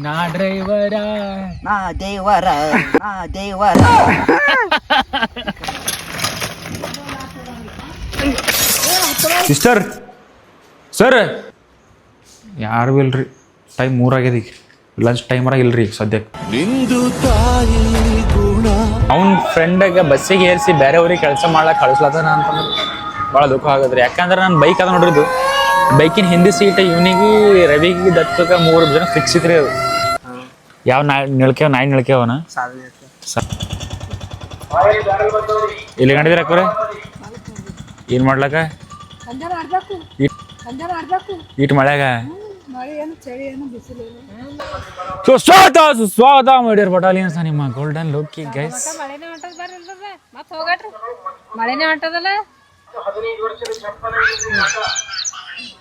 ನಾ ಡ್ರೈವರ. ನಾ ದೇವರ ನಾ ದೇವರ. Sister sir. ಯಾರು ಇಲ್ರಿ? ಟೈಮ್ ಮೂರಾಗ್ಯದ ಈಗ. ಲಂಚ್ ಟೈಮ್ ಇಲ್ರಿ ಈಗ ಸದ್ಯಕ್ಕೆ ಅವ್ನ ಫ್ರೆಂಡಾಗ ಬಸ್ಸಿಗೆ ಏರಿಸಿ ಬೇರೆ ಊರಿಗೆ ಕೆಲಸ ಮಾಡಕ್ಕೆ ಕಳಿಸ್ಲತ್ತಾನ ಅಂತಂದ್ರೆ. ಭಾಳ ದುಃಖ ಆಗದ್ರಿ. ಯಾಕಂದ್ರೆ ನಾನು ಬೈಕ್ ಅದ ನೋಡ್ರಿದು ಬೈಕಿನ ಹಿಂದಿ ಸೀಟ್ ಇವನಿಗೆ ರವಿಗೆ ದತ್ತಕ್ಕೆ ಮೂರು ಜನ ಫಿಕ್ಸ್ ಇತ್ರಿ ಅದು. ಯಾವ ನಾಯಿ ನಾಯಿ ನಿಳ್ಕೇವನ ಇಲ್ಲಿ ಕಂಡಿದ್ರ ಅಕ್ಕವ್ರೆ? ಏನು ಮಾಡ್ಲಕ್ಕ? ಇಟ್ ಮಳೆಗ ಸುಸ್ವಾಗತ ಮಾಡಿರ್ ಬಟಾಲಿಯನ್ಸ್ ನಿಮ್ಮ ಗೋಲ್ಡನ್ ಲೋಕಿ ಗೈಸ್ ಮಳೆನೇ ಹೊಂಟದಲ್ಲ?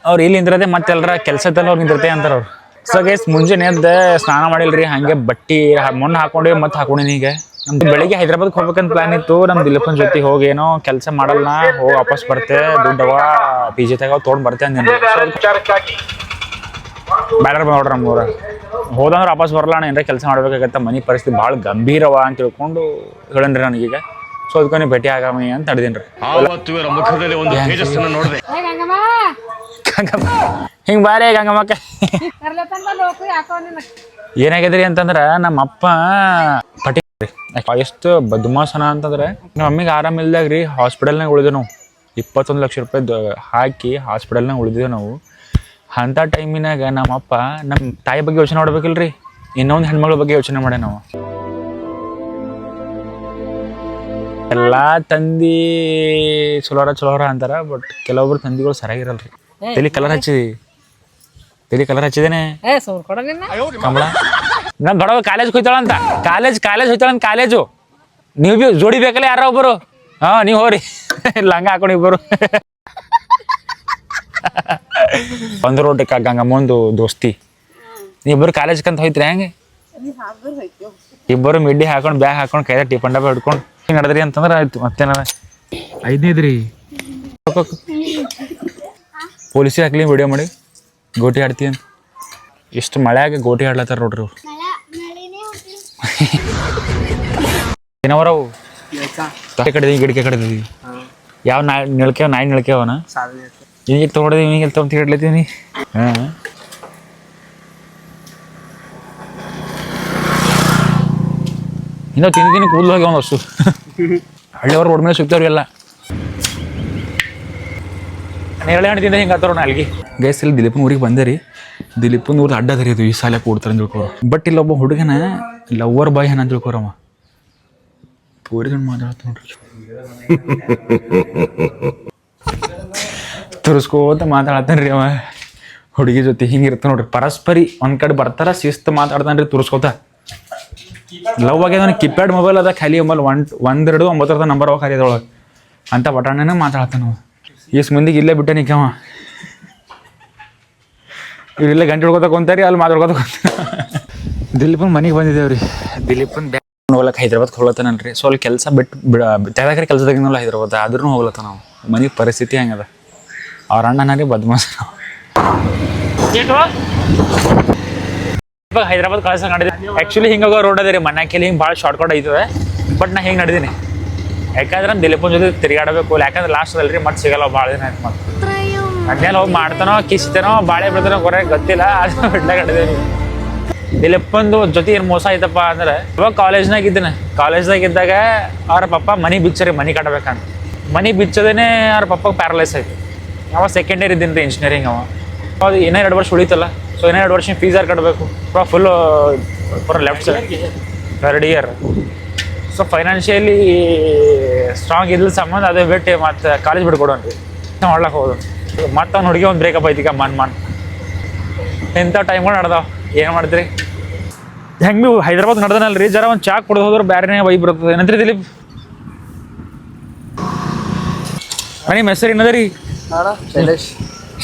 ಅವ್ರು ಇಲ್ಲಿ ನಿಂತಿರದೆ ಮತ್ತೆಲ್ಲರ ಕೆಲಸದಲ್ಲಿ ಅವ್ರು ನಿಂತಿರ್ತೆ ಅಂತಾರ ಅವ್ರು. ಸೊ ಗೈಸ್ ಮುಂಜಾನೆ ಎದ್ದ ಸ್ನಾನ ಮಾಡಿಲ್ರಿ ಹಂಗೆ ಬಟ್ಟಿ ಮೊನ್ನೆ ಹಾಕೊಂಡಿ ಮತ್ತೆ ಹಾಕೊಂಡಿನಿ ಈಗ. ನಮ್ದು ಬೆಳಿಗ್ಗೆ ಹೈದ್ರಾಬಾದ್ಗೆ ಹೋಗ್ಬೇಕಂತ ಪ್ಲಾನ್ ಇತ್ತು ನಮ್ ದಿಲಪ್ಪನ್ ಜೊತೆ ಹೋಗಿ ಏನೋ ಕೆಲಸ ಮಾಡಲ್ಲ ಹೋಗಿ ವಾಪಸ್ ಬರ್ತೆ ದುಡ್ಡವ ಪಿ ಜಿ ತಗೋ ತೊಗೊಂಡ್ ಬರ್ತೆ ಅಂದಿನಿ. ಬ್ಯಾಡರ್ ನೋಡ್ರಿ ನಮ್ಮೂರ ಹೋದಂದ್ರೆ ವಾಪಸ್ ಬರಲ್ಲ ಏನಾರ ಕೆಲಸ ಮಾಡ್ಬೇಕಾಗತ್ತ ಮನಿ ಪರಿಸ್ಥಿತಿ ಭಾಳ ಗಂಭೀರವ ಅಂತ ತಿಳ್ಕೊಂಡು ಹೇಳನ್ರಿ ನನಗೀಗ ಸೊ ಅದಕ್ಕೆ ಭೇಟಿ ಆಗಾಮಿ ಅಂತ ಆವತ್ತು ಗಂಗಮ್ಮ. ಹಿಂಗೆ ಬಾರೇ ಗಂಗಮ್ಮಕ್ಕ ಏನಾಗ್ಯದ್ರಿ ಅಂತಂದ್ರ ನಮ್ಮ ಅಪ್ಪ ಪಟಿ ಎಷ್ಟು ಬದ್ಮಾಸನ ಅಂತಂದ್ರೆ ನಮ್ಮ ಮಮ್ಮಿಗೆ ಆರಾಮ ಇಲ್ದಾಗ ರೀ, ಹಾಸ್ಪಿಟಲ್ನಾಗ ಉಳಿದ್ವಿ ನಾವು. ಇಪ್ಪತ್ತೊಂದು ಲಕ್ಷ ರೂಪಾಯಿ ಹಾಕಿ ಹಾಸ್ಪಿಟಲ್ನಾಗ ಉಳಿದಿವಿ ನಾವು. ಅಂಥ ಟೈಮಿನಾಗ ನಮ್ಮ ಅಪ್ಪ ನಮ್ಮ ತಾಯಿ ಬಗ್ಗೆ ಯೋಚನೆ ಮಾಡ್ಬೇಕಿಲ್ರಿ? ಇನ್ನೊಂದು ಹೆಣ್ಮಗಳ ಬಗ್ಗೆ ಯೋಚನೆ ಮಾಡೆ ನಾವು. ಎಲ್ಲ ತಂದಿ ಚಲೋರ ಚಲೋರ ಅಂತಾರ ಬಟ್ ಕೆಲವೊಬ್ರು ತಂದಿಗಳು ಸರಿಯಾಗಿರಲ್ರಿ. ತಲೆ ಕಲರ್ ಹಚ್ಚಿದಿ? ತಲೆ ಕಲರ್ ಹಚ್ಚಿದೇನೆ? ಏ ಸೋರ್ ಕೊಡ ನಿನ್ನ ಕಮಲ? ನಮ್ ಬಡವ ಕಾಲೇಜ್ ಹೋಯ್ತಾಳಂತ ಕಾಲೇಜ್ ಕಾಲೇಜ್ ಹೋಯ್ತಾಳಂತ ಕಾಲೇಜು. ನೀವು ಬಿ ಜೋಡಿ ಬೇಕಲ್ಲ ಯಾರೋ ಒಬ್ಬರು ಹಾ ನೀವು ಹೋರಿ. ಲಂಗ ಹಾಕೊಂಡು ಇಬ್ಬರು ಒಂದು ರೋಡ್ ಗಂಗಮ್ಮಂದು ದೋಸ್ತಿ. ಇಬ್ಬರು ಕಾಲೇಜ್ ಕಂತ ಹೋಯ್ತ್ರಿ ಹೆಂಗೆ? ಇಬ್ಬರು ಮಿಡ್ಡಿ ಹಾಕೊಂಡು ಬ್ಯಾಗ್ ಹಾಕೊಂಡು ಕೈದಾಗ ಟಿಫನ್ ಡಬ್ಬ ಹಿಡ್ಕೊಂಡು. ಹಿಂಗೆ ನಡೆದ್ರಿ ಅಂತಂದ್ರೆ ಆಯ್ತು ಮತ್ತೇನಾರ? ಐದನೇದ್ರಿ ಪೊಲೀಸಿಗೆ ಹಾಕ್ಲಿ ವಿಡಿಯೋ ಮಾಡಿ. ಗೋಟಿ ಆಡ್ತಿ ಅಂತ. ಎಷ್ಟು ಮಳೆಯಾಗ ಗೋಟಿ ಆಡ್ಲತ್ತಾರ ನೋಡ್ರಿ ಅವ್ರು ಏನವರವು ಕಡೆ ಗಿಡಕೆ ಗಿಡಕ್ಕೆ ಕಡೆ ಯಾವ ನಾಯಿ ನಿಳ್ಕೇವ ನಾಯಿ ನಿಳ್ಕೇವನ ಈಗ ತೊಗೊಂಡಿದ್ದೀವಿ ಇವನಿಗೆ ತೊಗೊಂಡು ತಿರ್ಗಾಡ್ಲತ್ತೀನಿ ಹಾಂ. ಇನ್ನೂ ತಿಂದು ತಿಂದು ಕೂದಲು ಹೋಗಿ ಒಂದು ಅಷ್ಟು ಹಳ್ಳಿಯವ್ರು ರೋಡ್ ಮೇಲೆ ಸಿಗ್ತಾವ್ರಿ ಎಲ್ಲ ನೇರಳೆ ಹಣ್ಣು ತಿಂದ ಹಿಂಗೆ ಹತ್ತಾರ ನಾಲ್ಗಿ? ಗೈಸ್ ಇಲ್ಲಿ ದಿಲೀಪನ ಊರಿಗೆ ಬಂದೆ ರೀ. ದಿಲೀಪನ ಊರ್ದು ಅಡ್ಡ ಅದು ಈ ಸಾಲ ಕೊಡ್ತಾರೆ ತಿಳ್ಕೊರು ಬಟ್ ಇಲ್ಲಿ ಒಬ್ಬ ಹುಡುಗನ ಲವರ್ ಬಾಯ್ ಏನಂತ ತಿಳ್ಕೊರಮ್ಮ ಪೂರಿಗಂಡು ಮಾತಾಡ್ತ ನೋಡ್ರಿ. ತುರ್ಸ್ಕೋತ ರೀ ಅವ. ಹುಡುಗಿ ಜೊತೆ ಹಿಂಗಿರ್ತ ನೋಡ್ರಿ. ಪರಸ್ಪರಿ ಒಂದ್ ಕಡೆ ಬರ್ತಾರ, ಶಿಸ್ತು ಮಾತಾಡ್ತಾನ್ರಿ ತುರ್ಸ್ಕೋತ. ಲವ್ ಆಗ್ಯದ ಕಿಪ್ಯಾಡ್ ಮೊಬೈಲ್ ಅದ, ಖಾಲಿ ಮೊಬೈಲ್ ಒನ್ ಒಂದೆರಡು ಒಂಬತ್ತರ ನಂಬರ್ ಅವ ಖಾಲಿ ಅದೊಳಗೆ ಅಂತ ಬಟಾಣೆನ ಮಾತಾಡ್ತಾನ ಎಷ್ಟು ಮಂದಿಗೆ ಇಲ್ಲೇ ಬಿಟ್ಟ ನಿಕ್ಕವ ಇವ್ರಿಲ್ಲೇ ಗಂಟೆ ಹೊಡ್ಕೋತ ಕುಂತಾರಿ, ಅಲ್ಲಿ ಮಾತಾಡ್ಕೊತ ಕುಂತಾರ. ದಿಲೀಪನ್ ಮನೆಗೆ ಬಂದಿದ್ದೇವ್ರಿ ದಿಲೀಪನ್ ಬ್ಯಾಗ್ ಹೋಗ್ಲಕ್ಕ ಹೈದ್ರಾಬಾದ್ ಹೋಗ್ಲತ್ತಾನಲ್ರಿ. ಸೊ ಅಲ್ಲಿ ಕೆಲಸ ಬಿಟ್ಟು ಬಿಡ ತೆಗ್ದಾಕ್ರೆ ಕೆಲಸ ತೆಗಿನಲ್ಲ ಹೈದ್ರಾಬಾದ್ ಆದ್ರೂ ಹೋಗ್ಲತ್ತ ನಾವು ಮನೆ ಪರಿಸ್ಥಿತಿ ಹಂಗದ. ಅವ್ರ ಅಣ್ಣನಾರಿ ಬದ್ಮಾಸ್ ಹೈದ್ರಾಬಾದ್ ಕಳ್ಸ ನಡೆದಿ ಆ್ಯಕ್ಚುಲಿ ಹಿಂಗೆ ರೋಡ್ ಅದೇ ರೀ. ಮನ್ಯಾಕೆಲ್ಲಿ ಹಿಂಗೆ ಭಾಳ ಶಾರ್ಟ್ಕಟ್ ಐತದೆ. ಬಟ್ ನಾ ಹಿಂಗೆ ನಡೆದೀನಿ. ಯಾಕಂದ್ರೆ ದಿಲೀಪನ್ ಜೊತೆ ತಿರುಗಾಡಬೇಕು, ಯಾಕಂದ್ರೆ ಲಾಸ್ಟ್ ಅಲ್ರಿ ಮತ್ತೆ ಸಿಗಲ್ಲ ಭಾಳ ದಿನ ಆಯ್ತು ಮತ್ತೆ. ಅದ್ಮೇಲೆ ಹೋಗಿ ಮಾಡ್ತಾನೋ, ಕಿಸ್ತಾನೋ, ಬಾಳೆ ಬಿಡ್ತಾನೋ ಕೊರೆ ಗೊತ್ತಿಲ್ಲ, ಅದು ಬಿಡ್ಲಾಗ ನಡೆದೀನಿ ದಿಲೀಪಂದು ಜೊತೆ ಏನು ಮೋಸ ಆಯ್ತಪ್ಪ ಅಂದ್ರೆ, ಇವಾಗ ಕಾಲೇಜ್ನಾಗ ಇದ್ದೇನೆ. ಕಾಲೇಜ್ನಾಗ ಇದ್ದಾಗ ಅವ್ರ ಪಪ್ಪ ಮನಿ ಬಿಚ್ಚರಿ, ಮನಿ ಕಟ್ಟಬೇಕಂತ ಮನಿ ಬಿಚ್ಚದೇನೆ ಅವ್ರ ಪಪ್ಪಗೆ ಪ್ಯಾರಲೈಸ್ ಆಯ್ತು. ಅವ ಸೆಕೆಂಡ್ ಇಯರ್ ಇದ್ದೀನಿ ರೀ ಇಂಜಿನಿಯರಿಂಗ್ ಅವ. ಅದು ಇನ್ನೂ ಎರಡು ವರ್ಷ ಉಳಿತಲ್ಲ ಸೊ ಇನ್ನೂ ಎರಡು ವರ್ಷ ಫೀಸ್ ಯಾರು ಕಟ್ಟಬೇಕು ಫುಲ್ ಪೂರಾ left side third year so financially strong ಇದ್ರ ಸಂಬಂಧ ಅದೇ ಬಿಟ್ಟು ಮತ್ತೆ ಕಾಲೇಜ್ ಬಿಟ್ಕೊಡೋನ್ರಿ ಮಾಡ್ಲಕ್ಕೆ ಹೋದು ಮತ್ತೆ ಅವ್ನು ಹುಡುಗಿ ಒಂದು ಬ್ರೇಕಪ್ ಐತಿ ಈಗ ಮನ್ ಮನ್. ಇಂಥ ಟೈಮ್ಗಳು ನಡ್ದಾವ. ಏನು ಮಾಡಿದ್ರಿ? ಹೆಂಗೆ ಭೀ ಹೈದ್ರಾಬಾದ್ ರೀ ಜರ ಒಂದು ಚಾಕ್ ಕುಡ್ದು ಹೋದ್ರೆ ಬೇರೆನೇ ವೈ ಬರ್ತದೆ. ಏನಂತ್ರಿ ದಿಲೀಪ್? ನಿಮ್ಮ ಹೆಸರು ಏನದ ರೀ?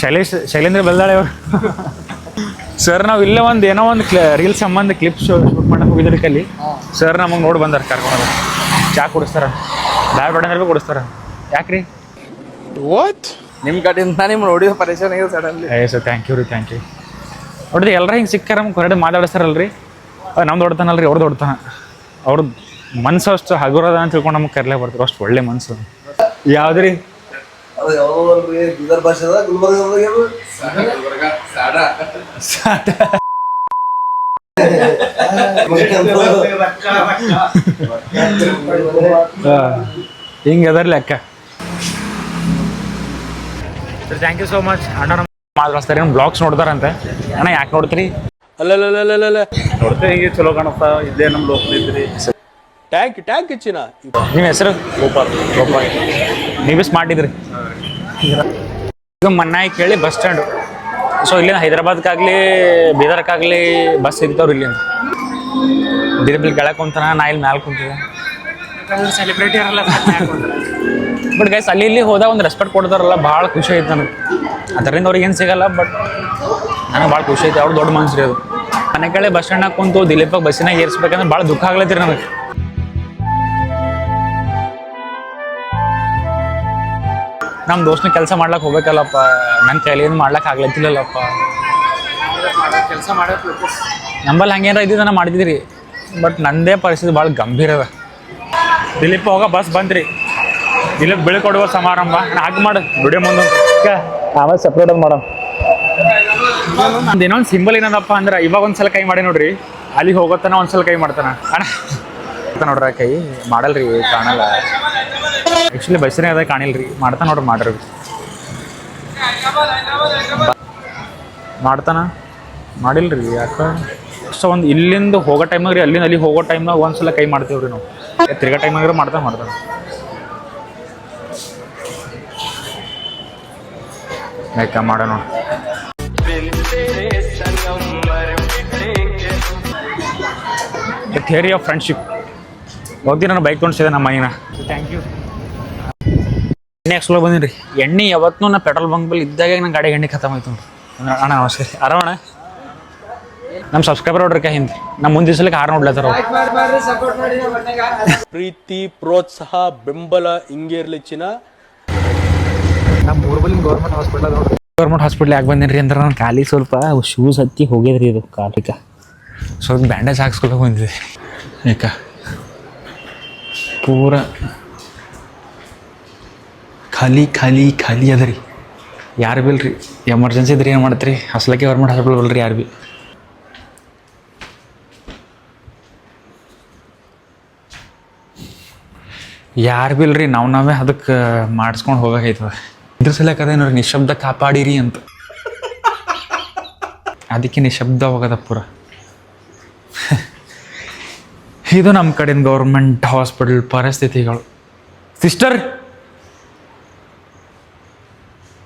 ಶೈಲೇಶ್ ಶೈಲೇಂದ್ರ ಬೆಲ್ದಾಳೆ ಅವರು. ಸರ್ ನಾವು ಇಲ್ಲೇ ಒಂದು ಏನೋ ಒಂದು ರೀಲ್ ಸಂಬಂಧ ಕ್ಲಿಪ್ ಶೂಟ್ ಮಾಡಕ್ಕೆ ಹೋಗಿದ್ರಿ ಕಲ್ಲಿ. ಸರ್ ನಮಗೆ ನೋಡಿ ಬಂದಾರ ಕರ್ಕೊಂಡು ಚಾ ಕುಡಿಸ್ತಾರ. ಬ್ಯಾಡ್ ಬೇಡ ಅಂದ್ರೆ ಕುಡಿಸ್ತಾರ. ಯಾಕ್ರಿ? ನಿಮ್ ಕಡೆಯಿಂದ ನಿಮ್ ನೋಡಿ ಪರಿಚಯ ಆಗಿದೆ ಸಡನ್ಲಿ ಏ ಸರ್ ಥ್ಯಾಂಕ್ ಯು ರೀ ಥ್ಯಾಂಕ್ ಯು ನೋಡಿದ್ರೆ ಎಲ್ಲರ ಹಿಂಗೆ ಸಿಕ್ಕಾರ ನಮ್ಗೆ ಹೊರಡೆ ಮಾತಾಡಿಸ್ತಾರಲ್ರಿ? ಅಲ್ರಿ ನಮ್ದು ಹೊಡ್ತಾನಲ್ರಿ ಅವ್ರದ್ದು ಹೊಡ್ತಾನ ಅವ್ರದ್ದು ಮನ್ಸು ಅಷ್ಟು ಹಗುರದ ಅಂತ ತಿಳ್ಕೊಂಡು ನಮ್ಗೆ ಕರ್ಲೇ ಬರ್ತಾರೆ. ಅಷ್ಟು ಒಳ್ಳೆ ಮನ್ಸು. ಯಾವ್ದ್ರಿ? ಗುಲ್ಬರ್ಗದಾಗ ಅದರ ಲೆಕ್ಕ ಥ್ಯಾಂಕ್ ಯು ಸೋ ಮಚ್ ಅಣ್ಣ ನಮ್ಮ ಮಾತಾಡ್ತಾರೆ ನಮ್ಮ ಬ್ಲಾಗ್ಸ್ ನೋಡ್ತಾರಂತೆ ಅಣ್ಣ ಯಾಕೆ ನೋಡ್ತೀರಿ? ಅಲ್ಲಲ್ಲ ನೋಡ್ತೀರಿ ಹೀಗೆ ಚಲೋ ಕಾಣಿಸ್ತಾ ಇಲ್ಲೇ ನಮ್ಮ ಲೋಕಲ್ ಇದ್ರಿ. ಟ್ಯಾಂಕ್ ಟ್ಯಾಂಕ್ ಹೆಚ್ಚಿನ ನಿಮ್ಮ ಹೆಸರು? ಗೋಪಾಲ್. ಗೋಪಾಲ್. ನೀವೇ ಸ್ಮಾರ್ಟ್ ಇದ್ರಿ ಈಗ ಮನ್ನಾಯಿ ಕೇಳಿ ಬಸ್ ಸ್ಟ್ಯಾಂಡು. ಸೊ ಇಲ್ಲಿಂದ ಹೈದರಾಬಾದ್ಗಾಗಲಿ ಬೀದರ್ಕಾಗಲಿ ಬಸ್ ಸಿಗ್ತಾವ್ರಿ ಇಲ್ಲಿಂದ. ಬಿಲ್ ಕೆಳಗೆ ಕುಂತಾನ ನಾ ಇಲ್ಲಿ ಮ್ಯಾಲೆ ಕುಂತಿದ್ದೆ. ಸೆಲೆಬ್ರಿಟಿ ಇರಲ್ಲ ಬಟ್ ಗೈಸ್ ಅಲ್ಲಿ ಇಲ್ಲಿ ಹೋದಾಗ ಒಂದು ರೆಸ್ಪೆಕ್ಟ್ ಕೊಡ್ತಾರಲ್ಲ ಭಾಳ ಖುಷಿ ಆಯ್ತು ನನಗೆ. ಅದರಿಂದ ಅವ್ರಿಗೆ ಏನು ಸಿಗಲ್ಲ ಬಟ್ ನನಗೆ ಭಾಳ ಖುಷಿ ಐತೆ ಅವ್ರು ದೊಡ್ಡ ಮನ್ಸ್ರಿ ಅದು. ಮನೆ ಕಡೆ ಬಸ್ ಸ್ಟ್ಯಾಂಡಾಗ ಕುಂತು ದಿಲೀಪಾಗ ಬಸ್ಸಿನಾಗ ಏರಿಸ್ಬೇಕಂದ್ರೆ ಭಾಳ ದುಃಖ ಆಗ್ಲತ್ತೀರಿ ನನಗೆ ನಮ್ಮ ದೋಸ್ತ್ನ ಕೆಲಸ ಮಾಡ್ಲಕ್ಕೆ ಹೋಗ್ಬೇಕಲ್ಲಪ್ಪ. ನನ್ನ ಕೈಲಿ ಏನು ಮಾಡ್ಲಕ್ಕೆ ಆಗ್ಲತ್ತಿಲ್ಲಲ್ಲಪ್ಪ ಕೆಲಸ ಮಾಡಬೇಕು ನಂಬಲ್ಲಿ ಹಂಗೇನಾರ ಇದ್ದಿದ್ದು ನಾನು ಮಾಡಿದ್ರಿ ಬಟ್ ನಂದೇ ಪರಿಸ್ಥಿತಿ ಭಾಳ ಗಂಭೀರ ಅದ. ದಿಲೀಪ್ ಹೋಗ ಬಸ್ ಬಂದ್ರಿ. ದಿಲೀಪ್ ಬೀಳ್ಕೊಡುವ ಸಮಾರಂಭ. ನಾನು ಹಾಗೆ ಮಾಡು ವಿಡಿಯೋ ಮುಂದೆ ಆಮೇಲೆ ಸಪ್ರೇಟ್ ಅದು ಮಾಡೋಣ? ನಂದು ಇನ್ನೊಂದು ಸಿಂಬಲ್ ಏನದಪ್ಪ ಅಂದ್ರೆ ಇವಾಗ ಒಂದ್ಸಲ ಕೈ ಮಾಡಿ ನೋಡ್ರಿ. ಅಲ್ಲಿಗೆ ಹೋಗೋತನ ಒಂದ್ಸಲ ಕೈ ಮಾಡ್ತಾನ. ಅಣ್ಣ ಮಾಡ್ತಾನ ನೋಡ್ರಿ ಕೈ. ಮಾಡಲ್ರಿ, ಕಾಣಲ್ಲ. ಆ್ಯಕ್ಚುಲಿ ಬೈಸರಿ ಅದ, ಕಾಣಿಲ್ರಿ. ಮಾಡ್ತಾ ನೋಡ್ರಿ, ಮಾಡ್ರಿ. ಮಾಡ್ತಾನ? ಮಾಡಿಲ್ರಿ, ಯಾಕ? ಸೊ ಒಂದು ಇಲ್ಲಿಂದ ಹೋಗೋ ಟೈಮಾಗ ರೀ ಅಲ್ಲಿಂದ ಅಲ್ಲಿ ಹೋಗೋ ಟೈಮ್ನಾಗ ಒಂದ್ಸಲ ಕೈ ಮಾಡ್ತೇವ್ರಿ ನಾವು. ತಿರ್ಗಾ ಟೈಮಾಗ ಮಾಡ್ತಾ ಮಾಡ್ತಾನೆ. ಮಾಡ ಮಾಡೋಣ ಥಿಯರಿ ಆಫ್ ಫ್ರೆಂಡ್ಶಿಪ್ ಹೋಗ್ತೀನಿ ನಾನು ಬೈಕ್ ತೊಗೊಂಡಿದ್ದೆ ನಮ್ಮ ಮನೆಯ ಥ್ಯಾಂಕ್ ಯು ಎಣ್ಣೆ ಎಕ್ಸ್ಪ್ಲೋ ಬಂದಿನಿ ಎಣ್ಣೆ ಯಾವತ್ತೂ ನಾ ಪೆಟ್ರೋಲ್ ಬಂಕ್ ಬಲ್ಲಿ ಇದ್ದಾಗ ನನ್ನ ಗಾಡಿ ಎಣ್ಣೆ ಖತಮ್ ಆಯ್ತು ಅಣ್ಣ ನಮಸ್ಕಾರ ಆರಾಮಣ್ಣ ನಮ್ಮ ಸಬ್ಸ್ಕ್ರೈಬರ್ ನೋಡ್ರಿ ಕೈ ಹಿಂದೆ. ನಮ್ಮ ಮುಂದಿನ ಸಲಕ್ಕೆ ಹಾರ ನೋಡ್ಲತ್ತಾರ ಅವ್ರು. ಪ್ರೀತಿ ಪ್ರೋತ್ಸಾಹ ಬೆಂಬಲ ಹಿಂಗೆ ಇರ್ಲಿಚ್ಚಿನ. ನಮ್ಮ ಊರ್ಬಲ್ಲಿ ಗೌರ್ಮೆಂಟ್ ಹಾಸ್ಪಿಟಲ್ ನೋಡ್ರಿ. ಗೌರ್ಮೆಂಟ್ ಹಾಸ್ಪಿಟ್ಲ್ ಯಾಕೆ ಬಂದೇನ್ರಿ ಅಂದ್ರೆ ನನ್ನ ಖಾಲಿ ಸ್ವಲ್ಪ ಶೂಸ್ ಹತ್ತಿ ಹೋಗಿದ್ರಿ ಇದು ಕಾಲಿಕ ಸ್ವಲ್ಪ ಬ್ಯಾಂಡೇಜ್ ಹಾಕ್ಸ್ಕೊಳಕ್ಕೆ ಬಂದಿದೆ ಯಾಕ ಪೂರ ಖಾಲಿ ಖಾಲಿ ಖಾಲಿ ಅದ ರೀ. ಯಾರು ಬಿ ಇಲ್ರಿ? ಎಮರ್ಜೆನ್ಸಿ ಇದ್ರಿ ಏನು ಮಾಡ್ತೀರಿ? ಹಸ್ಲಕ್ಕೆ ಗೌರ್ಮೆಂಟ್ ಹಾಸ್ಪಿಟಲ್ ಬಲ್ರಿ ಯಾರು ಬಿ? ಯಾರು ಬಿ ಇಲ್ರಿ? ನಾವು ನಾವೇ ಅದಕ್ಕೆ ಮಾಡಿಸ್ಕೊಂಡು ಹೋಗಬೇಕಾಯ್ತದ ಇದ್ರ ಸಲಕ್ಕೆ ಅದೇ ನೋಡ್ರಿ ನಿಶಬ್ದ ಕಾಪಾಡಿರಿ ಅಂತ. ಅದಕ್ಕೆ ನಿಶಬ್ದ ಹೋಗದ ಪೂರ. ಇದು ನಮ್ಮ ಕಡೆಯಿಂದ ಗೌರ್ಮೆಂಟ್ ಹಾಸ್ಪಿಟಲ್ ಪರಿಸ್ಥಿತಿಗಳು. Sister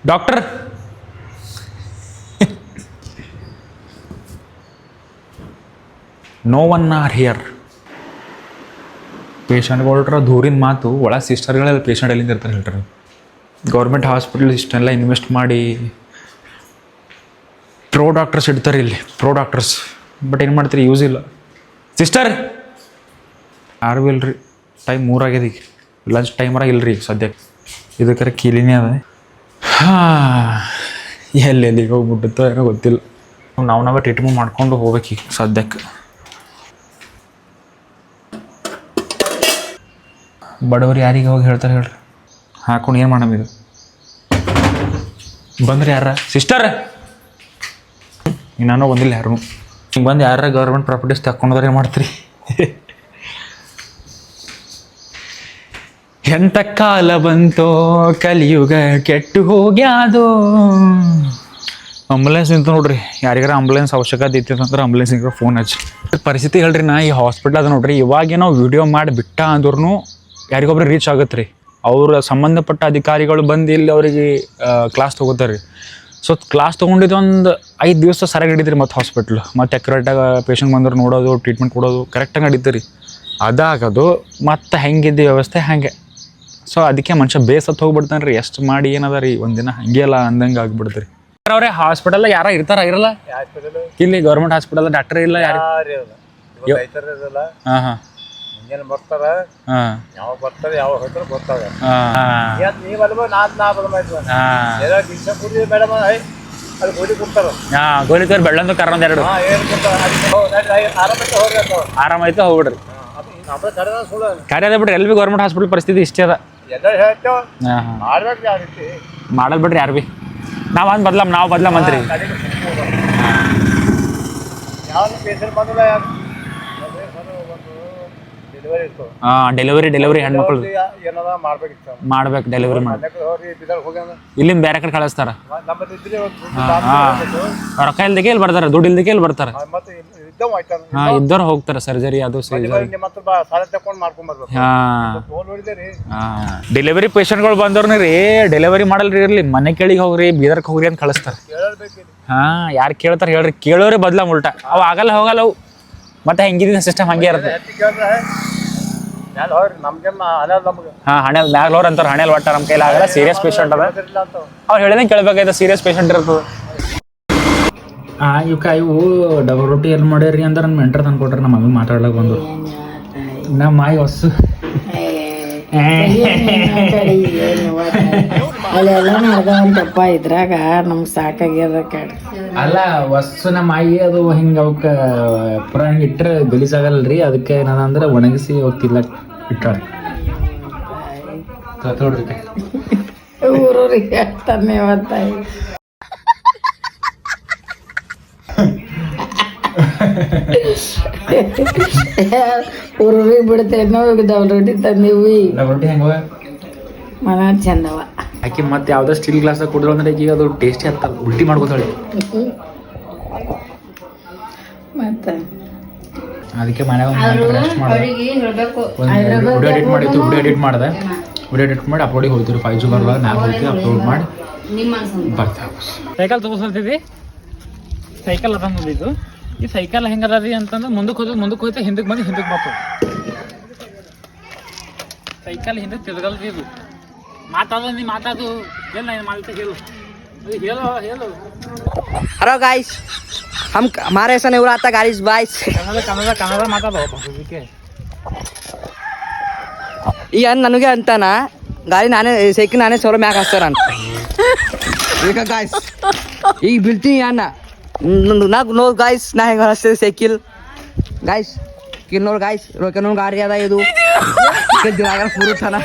doctor no one are here ಪೇಷಂಟ್ಗಳ್ರ ದೂರಿನ ಮಾತು, ಒಳ ಸಿಸ್ಟರ್ಗಳೆಲ್ಲ ಪೇಷಂಟ್ ಎಲ್ಲಿಂದ ಇರ್ತಾರೆ ಹೇಳ್ರಿ. ಗೌರ್ಮೆಂಟ್ ಹಾಸ್ಪಿಟಲ್ ಇಷ್ಟೆಲ್ಲ ಇನ್ವೆಸ್ಟ್ ಮಾಡಿ ಪ್ರೋ ಡಾಕ್ಟರ್ಸ್ ಇಡ್ತಾರೆ ಇಲ್ಲಿ ಪ್ರೋ ಡಾಕ್ಟರ್ಸ್ ಬಟ್ ಏನು ಮಾಡ್ತೀರಿ ಯೂಸ್ ಇಲ್ಲ. ಸಿಸ್ಟರ್ ಯಾರು ರೀ. ಟೈಮ್ ಮೂರಾಗ್ಯದ ಈಗ. ಲಂಚ್ ಟೈಮರಾಗ ಇಲ್ರಿ ಈಗ ಸದ್ಯಕ್ಕೆ ಕರೆ ಕೀಲಿನೇ ಅದ. ಹಾಂ ಎಲ್ಲಿ ಎಲ್ಲಿಗೆ ಹೋಗ್ಬಿಟ್ಟತ್ತೋ ಏನೋ ಗೊತ್ತಿಲ್ಲ. ನಾವು ನಾವೇ ಟ್ರೀಟ್ಮೆಂಟ್ ಮಾಡ್ಕೊಂಡು ಹೋಗ್ಬೇಕು ಸದ್ಯಕ್ಕೆ ಬಡವರು ಯಾರಿಗೆ ಹೋಗಿ ಹೇಳ್ತಾರೆ ಹೇಳ್ರಿ. ಹಾಕೊಂಡು ಏನು ಮಾಡಮ್ ಇದು? ಬಂದ್ರಿ ಯಾರ? ಸಿಸ್ಟರ್ ಇನ್ನೂ ಬಂದಿಲ್ಲ ಯಾರು ಹಿಂಗೆ ಬಂದು ಯಾರ ಗೌರ್ಮೆಂಟ್ ಪ್ರಾಪರ್ಟೀಸ್ ತಗೊಂಡ್ರೆ ಏನು ಮಾಡ್ತೀರಿ? ಎಂತ ಕಾಲ ಬಂತೋ ಕಲಿಯುಗ ಕೆಟ್ಟು ಹೋಗ್ಯಾದೋ ಆಂಬುಲೆನ್ಸ್ ನಿಂತು ನೋಡ್ರಿ, ಯಾರಿಗಾರ ಆಂಬುಲೆನ್ಸ್ ಅವಶ್ಯಕತೆ ಇತ್ತು ಅಂದ್ರೆ ಆಂಬುಲೆನ್ಸಿಗೆ ಫೋನ್ ಹಚ್ಚಿ. ಪರಿಸ್ಥಿತಿ ಹೇಳ್ರಿ ನಾ ಈ ಹಾಸ್ಪಿಟಲ್ ಅದ ನೋಡ್ರಿ ಇವಾಗೇನೋ ವಿಡಿಯೋ ಮಾಡಿ ಬಿಟ್ಟ ಅಂದ್ರೂ ಯಾರಿಗೊಬ್ರು ರೀಚ್ ಆಗತ್ತೆ ರೀ ಅವ್ರ ಸಂಬಂಧಪಟ್ಟ ಅಧಿಕಾರಿಗಳು ಬಂದು ಇಲ್ಲಿ ಅವರಿಗೆ ಕ್ಲಾಸ್ ತೊಗೋತಾರೆ ರೀ ಸೊ ಕ್ಲಾಸ್ ತೊಗೊಂಡಿದ್ದು ಒಂದು ಐದು ದಿವಸ ಸರಿಯಾಗಿ ಹಿಡಿದ್ರಿ ಮತ್ತು ಹಾಸ್ಪಿಟ್ಲ್ ಮತ್ತು ಅಕ್ಯುರೇಟಾಗಿ ಪೇಷಂಟ್ ಬಂದ್ರೆ ನೋಡೋದು ಟ್ರೀಟ್ಮೆಂಟ್ ಕೊಡೋದು ಕರೆಕ್ಟಾಗಿ ನಡೀತೀರಿ. ಅದಾಗೋದು ಮತ್ತು ಹೆಂಗಿದ್ದ ವ್ಯವಸ್ಥೆ ಹಾಗೆ. ಸೊ ಅದಕ್ಕೆ ಮನುಷ್ಯ ಬೇಸತ್ತು ಹೋಗ್ಬಿಡ್ತಾನೆ ರೀ. ಎಷ್ಟು ಮಾಡಿ ಏನದ ರೀ? ಒಂದಿನ ಹಂಗೆ ಅಲ್ಲ ಅಂದಂಗೆ ಆಗ್ಬಿಡ್ತೀರಿ ಅವ್ರೆ ಹಾಸ್ಪಿಟಲ್ ಯಾರ ಇರ್ತಾರ? ಇರಲ್ಲ? ಇಲ್ಲಿ ಗೌರ್ಮೆಂಟ್ ಹಾಸ್ಪಿಟಲ್ ಡಾಕ್ಟರ್ ಇಲ್ಲ ಯಾರು? ಹಾಂ ಹಾಂ. ಮುಂಜಾನೆ ಬರ್ತಾರ. ಹಾಂ. ಯಾವ ಬರ್ತಾರೆ ಯಾವ ಹೋಗ್ತಾರೆ ಗೊತ್ತಾಗ ಹಾಂ. ನೀವ್ ಅಲ್ವ ನಾದ್ ನಾ ಬದಲಾಯ್ತು ಹಾಂ. ದಿವಸ ಕೂಡಿ ಮೇಡಮ್ ಅಲ್ಲಿ ಗೋಲಿ ಕೊಡ್ತಾರ ಹಾ ಗೋಲಿ ತೋರ್ ಬೆಳ್ಳಂದು ಕರ ಎರಡು. ಆರಾಮಾಯ್ತು ಹೋಗ್ಬಿಡ್ರಿ. ಅದ ಬಿಡ್ರಿ ಎಲ್ ಬಿ ಗೌರ್ಮೆಂಟ್ ಹಾಸ್ಪಿಟಲ್ ಪರಿಸ್ಥಿತಿ ಇಷ್ಟೇ ಅದ. ಹೇಳ್ತೇವ. ಮಾಡ್ಬೇಕು ಯಾವ ರೀತಿ. ಮಾಡಲ್ ಬಿಡ್ರಿ ಯಾರು ಬಿ. ನಾವ್ ಅಂದ್ ಬದ್ಲಾಮ್ ನಾವು ಬದ್ಲಮ್ ಅಂತ್ರಿ. ಯಾವ ಬಂದಿಲ್ಲ ಯಾರು ಒಂದು ಡೆಲಿವರಿ ಇತ್ತು ಹಾ ಡೆಲಿವರಿ ಡೆಲಿವರಿ ಹೆಣ್ಮಕ್ಳು. ಏನದ ಮಾಡ್ಬೇಕಿತ್ತು ಮಾಡ್ಬೇಕು ಡೆಲಿವರಿ ಮಾಡಿ ಇಲ್ಲಿಂದ ಬೇರೆ ಕಡೆ ಕಳಿಸ್ತಾರ. ರೊಕ್ಕ ಇಲ್ದಕ್ಕೆ ಇಲ್ಲಿ ಬರ್ತಾರ ದುಡ್ಡು ಇಲ್ದಕ್ಕೆ ಇಲ್ಲಿ ಬರ್ತಾರ. ಹಾ ಇದ್ದವ್ರು ಹೋಗ್ತಾರ ಸರ್ಜರಿ ಅದು ಡೆಲಿವರಿ ಪೇಷಂಟ್ಗಳು ಬಂದವ್ರನ್ನ ರೀ ಡೆಲಿವರಿ ಮಾಡಲ್ರಿ ಇರ್ಲಿ ಮನೆ ಕೇಳಿಗೆ ಹೋಗ್ರಿ ಬೀದರ್ಕ್ ಹೋಗ್ರಿ ಅಂತ ಕಳಿಸ್ತಾರ. ಹಾ ಯಾರು ಕೇಳ್ತಾರ ಹೇಳ್ರಿ ಕೇಳೋರೆ ಬದ್ಲ ಉಲ್ಟಾ. ಅವು ಆಗಲ್ಲ ಹೋಗಲ್ಲ ಅವು. ಮತ್ತೆ ಹೆಂಗಿದ ಸಿಸ್ಟಮ್ ಹಂಗೆ ಇರುತ್ತೆ ಹಾ ಹಣೆಲ್ ಮ್ಯಾಗ್ಲೋರ್ ಅಂತಾರೆ ಹಣೆಲ್ ಒಟ್ಟ ನಮ್ಮ ಕೈಲಿ ಆಗಲ್ಲ ಸೀರಿಯಸ್ ಪೇಷಂಟ್ ಅದ. ಅವ್ರು ಹೇಳಿದಂಗೆ ಕೇಳ್ಬೇಕಾಯ್ತು ಸೀರಿಯಸ್ ಪೇಷಂಟ್ ಇರ್ತದೆ. ಆ ಇವಕ್ಕ ಇವು ಡಬಲ್ ರೊಟ್ಟಿ ಎಲ್ಲಿ ಮಾಡ್ಯಾರಿ ಅಂದ್ರೆ ನನ್ನ ಮೆಂಟ್ರ್ ತಂದು ಕೊಟ್ರೆ ನಮ್ಮ ಮಮ್ಮಿ ಮಾತಾಡ್ಲಕ್ ಬಂದು ನಮ್ಮ ಮಾಯಿ ಹೊಸ್ಸು. ಅಲ್ಲೆಲ್ಲ ಮಾಡ್ದವಂತಪ್ಪ ಇದ್ರಾಗ ನಮ್ಗೆ ಸಾಕಾಗ್ಯದ ಕಡೆ ಅಲ್ಲ ವಸ್ಸುನ ನಮ್ಮ ಮಾಯಿ ಅದು ಹಿಂಗೆ ಅವಕ್ಕೆ ಪುರ ಹಿಂಗೆ ಇಟ್ಟರೆ ಗಲೀಜಾಗಲ್ರಿ ಅದಕ್ಕೆ ಏನದಂದ್ರೆ ಒಣಗಿಸಿ ಹೋಗ್ತಿಲ್ಲ ಊರೂರಿಗೆ ಹೇಳ್ತಾನೆ ಇವತ್ತಾಯಿ ಊರೂರಿಗೆ ಬಿಡ್ತೇನೋ ಈಗ ಡಬಲ್ ರೊಟ್ಟಿ ತಂದೀವಿ ಡಬಲ್ ರೊಟ್ಟಿ ಹೆಂಗ ಮನ ಚಂದವ ಆಕೆ ಮತ್ತೆ ಯಾವ್ದೋ ಸ್ಟೀಲ್ ಗ್ಲಾಸ್ ಕುಡಿದ್ರು ಅಂದ್ರೆ ಈಗ ಅದು ಟೇಸ್ಟಿ ಆಗ್ತದೆ ಉಲ್ಟಿ ಮಾಡ್ಕೋತಾಳೆ ಮತ್ತೆ ಅದಕ್ಕೆ ಮನೆ ವಿಡಿಯೋ ಎಡಿಟ್ ಮಾಡಿತ್ತು ವಿಡಿಯೋ ಎಡಿಟ್ ಮಾಡಿದೆ. ವಿಡಿಯೋ ಎಡಿಟ್ ಮಾಡಿ ಅಪ್ಲೋಡಿಗೆ ಹೋಗ್ತೀವಿ. ಫೈವ್ ಜಿ ಬರುವಾಗ ಮ್ಯಾಪ್ ಹೋಗ್ತೀವಿ ಅಪ್ಲೋಡ್ ಮಾಡಿ. ಬರ್ತಾವೆ ಸೈಕಲ್ ತಗೋಸಲ್ತಿದ್ವಿ ಸೈಕಲ್ ಅದ ಮುಂದಿದ್ದು ಈ ಸೈಕಲ್ ಹೆಂಗದ ರೀ ಅಂತಂದ್ರೆ ಮುಂದಕ್ಕೆ ಹೋದ್ರೆ ಮುಂದಕ್ಕೆ ಹೋಯ್ತು ಹಿಂದಕ್ಕೆ ಬಂದು ಹಿಂದಕ್ಕೆ ಬರ್ತದೆ ಸೈಕಲ್ ಹಿಂದಕ್ಕೆ ತಿರ್ಗಲ್ರಿ ಇದು. ಮಾತಾಡೋ ನೀ ಮಾತಾಡು. ಎಲ್ಲ ಮಾಡ್ತೀವಿ ಮಾಡ್ತಾ ಹೇಳು ಅದು ಹೇಳು ಹೇಳು हेलो गाइस हम हमारे ऐसा नहीं उड़ाता गाइस बाइस ಕನ್ನಡ ಕನ್ನಡ ಕನ್ನಡ ಮಾತಾಡೋ ಅದಕ್ಕೆ ಈಗ ನನಗೆ ಅಂತಾನ ಗಾಡಿ ನಾನೇ ಸೈಕಲ್ ನಾನೇ ಸೋಲ ಮ್ಯಾಗ ಹಾಕ್ತಾರ ಅಂತ ಈಗ ಗಾಯ್ಸ್ ಈಗ ಬೀಳ್ತೀನಿ ಅನ್ನ ನಾ ನೋಡ್ ಗಾಯ್ಸ್ ನಾ ಹೆಂಗೆ ಹಚ್ತೇವೆ ಸೈಕಲ್ ಗಾಯ್ಸ್ ಈಗ ನೋಡ್ ಗಾಯ್ಸ್ ರೊಕ್ಕ ಗಾಡಿ ಅದ ಇದು ದಿನಾಗ ಪೂರುತ್ತಾನ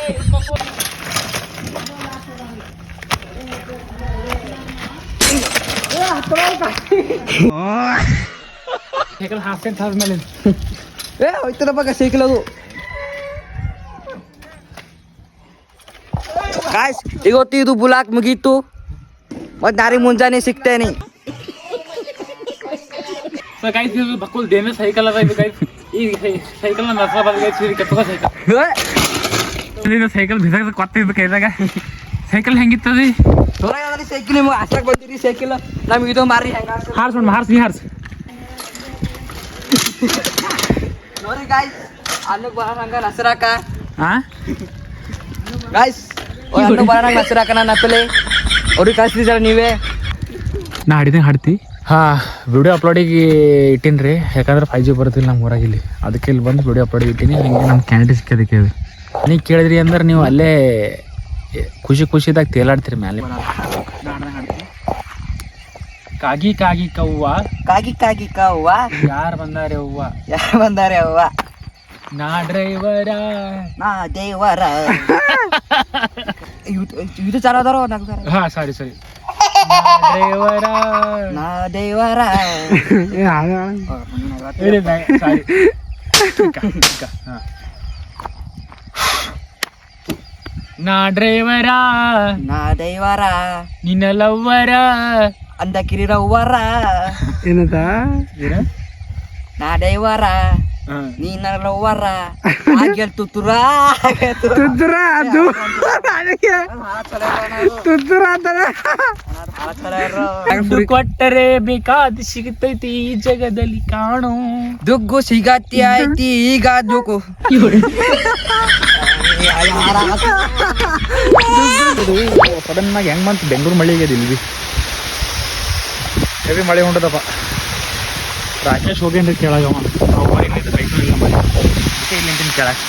ಸೈಕಲ್ ಹಾಸ್ಟೆಲ್ ಆದ್ಮೇಲೆ ಏ ಹೋಯ್ತದಪ್ಪ ಸೈಕಲ್ ಅದು ಗಾಯ್ಸ್ ಇವತ್ತು ಇದು ಬುಲಾಕ್ ಮುಗೀತು ಮತ್ತೆ ನಾರಿಗೆ ಮುಂಜಾನೆ ಸಿಗ್ತೇನೆ ಸೊ ಗೈಸ್ ಇದು ಬಕ್ಕುಲ್ ದೇನೆ ಸೈಕಲ್ ಅದ ಇದು ಗೈಸ್ ಈ ಸೈಕಲ್ ನಸ ಬಂದ ಗೈಸ್ ಇದು ಕೆತ್ತಕ ಸೈಕಲ್ ಇದು ಸೈಕಲ್ ಬಿಸಾಕ ಕೊತ್ತ ಇದು ಕೈದಾಗ ಸೈಕಲ್ ಹೆಂಗಿತ್ತದಿ ಸೈಕಲ್ ನಿಮ್ಗೆ ಹಾಸಕ್ ಬಂದಿರಿ ಸೈಕಲ್ ನಮ್ಗೆ ಇದು ಮಾರಿ ಹೆಂಗ ಹಾರ್ಸ್ ಮಾಡಿ ಹಾರ್ಸ್ ನೀ ಹಾರ್ಸ್ ನೋಡಿ ಗಾಯ್ಸ್ ಅನ್ನಕ್ಕೆ ಬರೋಂಗ ನಸರಾಕ ಹಾ ಗಾಯ್ಸ್ ಅನ್ನಕ್ಕೆ ಬರೋಂಗ ನಸರಾಕ ನನ್ನ ಅಪ್ಪಲೆ ಅವ್ರಿಗೆ ಕಳಿಸ್ತಿದ್ದಾರ ನೀವೇ ನಾ ಹಾಡಿದಂಗೆ ಹಾಡ್ತಿ ಹಾ ವಿಡಿಯೋ ಅಪ್ಲೋಡಿಗೆ ಇಟ್ಟೀನಿ ರೀ ಯಾಕಂದ್ರೆ ಫೈವ್ ಜಿ ಬರ್ತಿಲ್ಲ ನಮ್ಮ ಊರಾಗ ಇಲ್ಲಿ ಅದಕ್ಕೆ ಇಲ್ಲಿ ಬಂದು ವಿಡಿಯೋ ಅಪ್ಲೋಡಿಗೆ ಇಟ್ಟೀನಿ। ಹಿಂಗೆ ನಮ್ಮ ಕ್ಯಾಂಡಿಡೇಟ್ ಸಿಕ್ಕದಕ್ಕೆ ನೀವು ಕೇಳಿದ್ರಿ ಅಂದ್ರೆ ನೀವು ಅಲ್ಲೇ ಖುಷಿ ಖುಷಿದಾಗ ತೇಲಾಡ್ತೀರಿ ಮ್ಯಾಲೆ ಕಾಗಿ ಕಾಗಿ ಕವ್ವ ಕಾಗಿ ಕಾಗಿ ಕವ್ವ ಯಾರು ಬಂದಾರೆ ಅವ್ವ ಯಾರು ಬಂದಾರೆ ಅವ್ವ ನಾ ಡ್ರೈವರ ನಾ ದೇವರ ಇದು- ಇದು ಚಾಲ ಅದಾರೋ ನಗ್ದಾರ ಹಾ ಸಾರಿ ಸಾರಿ ಡ್ರೈವರ ನಾ ದೇವರ ಸಾರಿ ನಾ ಡ್ರೈವರ? ನಾ ದೈವರಾ ನಿನ್ನ ಲವ್ವರ? ಅಂದ ಕಿರಿರವ್ವರ ಏನದ ನಾ ದೈವರಾ ನೀನ ನನ್ನ ಲವ್ವರ? ಆಗ್ಯಲ್ ತುತ್ತುರ? ತುತ್ತುರ ಅದು? ಕೊಟ್ಟರೆ ಬೇಕಾದ ಸಿಗತೈತಿ ಈ ಜಗದಲ್ಲಿ ಕಾಣು. ದುಗ್ಗು ಸಿಗತ್ತಿ ಐತಿ ಈಗ ದುಗ್ಗು ಸಡನ್ ಆಗಿ ಹೆಂಗ್ ಬಂತು? ಬೆಂಗಳೂರು ಮಳೆ ಆಗ್ಯದ ಇಲ್ಲಿ ಹೆವಿ ಮಳೆ ಹೊಂಟದಪ್ಪ ರಾಕೇಶ್ ಹೋಗೇನ್ರಿ ಕೇಳಾಗವ ಕೇಳಾಗ ಇಲ್ಲ ಮಳೆ ಅದಕ್ಕೆ ಇಲ್ಲಿ ನಿಂತಿನಿ ಕೆಳಗೆ.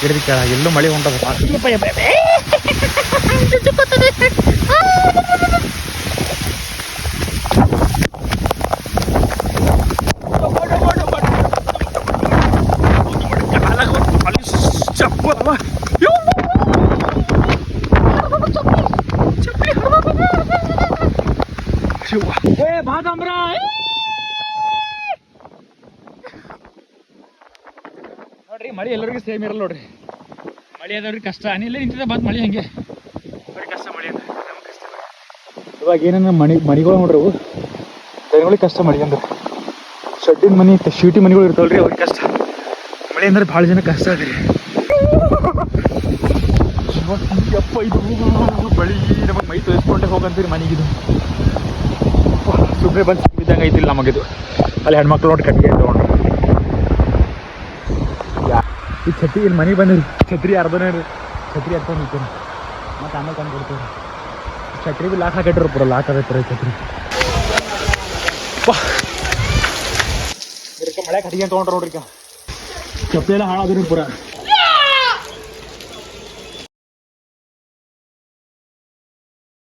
ಹಿಡಿದು ಕೆಳಗೆ. ಎಲ್ಲೂ ಮಳೆ ಹೊಂಟದಪ್ಪ ಸಂಬ್ರ ನೋಡ್ರಿ ಮಳೆ ಎಲ್ಲರಿಗೂ ಸೇಮ್ ಇರಲ್ಲ ನೋಡ್ರಿ. ಮಳೆ ಅದವ್ರಿಗೆ ಕಷ್ಟ. ಅನಿಲ್ಲ ನಿಂತಿದ್ದ ಬಂದು ಮಳೆ ಹಂಗೆ. ಅವ್ರಿಗೆ ಕಷ್ಟ ಮಳೆ ಅಂದ್ರೆ ನಮ್ಗೆ ಕಷ್ಟ ಇವಾಗ ಏನೇನು ಮಣಿ ಮಣಿಗಳು ನೋಡ್ರಿ ಅವು. ಜನಗಳಿಗೆ ಕಷ್ಟ ಮಳೆ ಅಂದ್ರೆ. ಶೆಡ್ಡಿನ ಮನೆ ಶೂಟಿ ಮನೆಗಳು ಇರ್ತಾವಲ್ರಿ ಅವ್ರಿಗೆ ಕಷ್ಟ. ಮಳೆ ಅಂದ್ರೆ ಭಾಳ ಜನ ಕಷ್ಟ ಅದ್ರಿ ಅಪ್ಪ ಇದು ಬಳಿ ನಮಗೆ ಮೈ ತೋರಿಸ್ಕೊಂಡೆ ಹೋಗಂತೀರಿ ಮನೆಗಿದು. ಸುಮ್ಮನೆ ಬಂದು ಬಿದ್ದಂಗೆ ಐತಿಲ್ಲ ನಮಗಿದು ಅಲ್ಲಿ ಹೆಣ್ಮಕ್ಳು ನೋಡಿ ಕಟ್ಟಿಗೆ ತೊಗೊಂಡು ಈ ಛತ್ರಿ ಇಲ್ಲಿ ಮನೆಗೆ ಬಂದಿರಿ ಛತ್ರಿ ಅರ್ಧನೇ ರೀ ಛತ್ರಿ ಹತ್ಕೊಂಡು ನಿಂತೀನಿ ಮತ್ತೆ ಆಮೇಲೆ ತಂದು ಕೊಡ್ತೀವಿ. ಛತ್ರಿ ಬಿ ಲಾಕ್ ಹಾಕಿಟ್ರು ಪೂರ ಲಾಕ್ ಆಗೈತೆ ರೀ ಛತ್ರಿ. ಮಳೆ ಕಟ್ಟಿಗೆ ತೊಗೊಂಡ್ರು ನೋಡ್ರಿ ಈಗ. ಚಪ್ಪಲಿ ಎಲ್ಲ ಹಾಳಾದ್ರಿ ಪೂರ.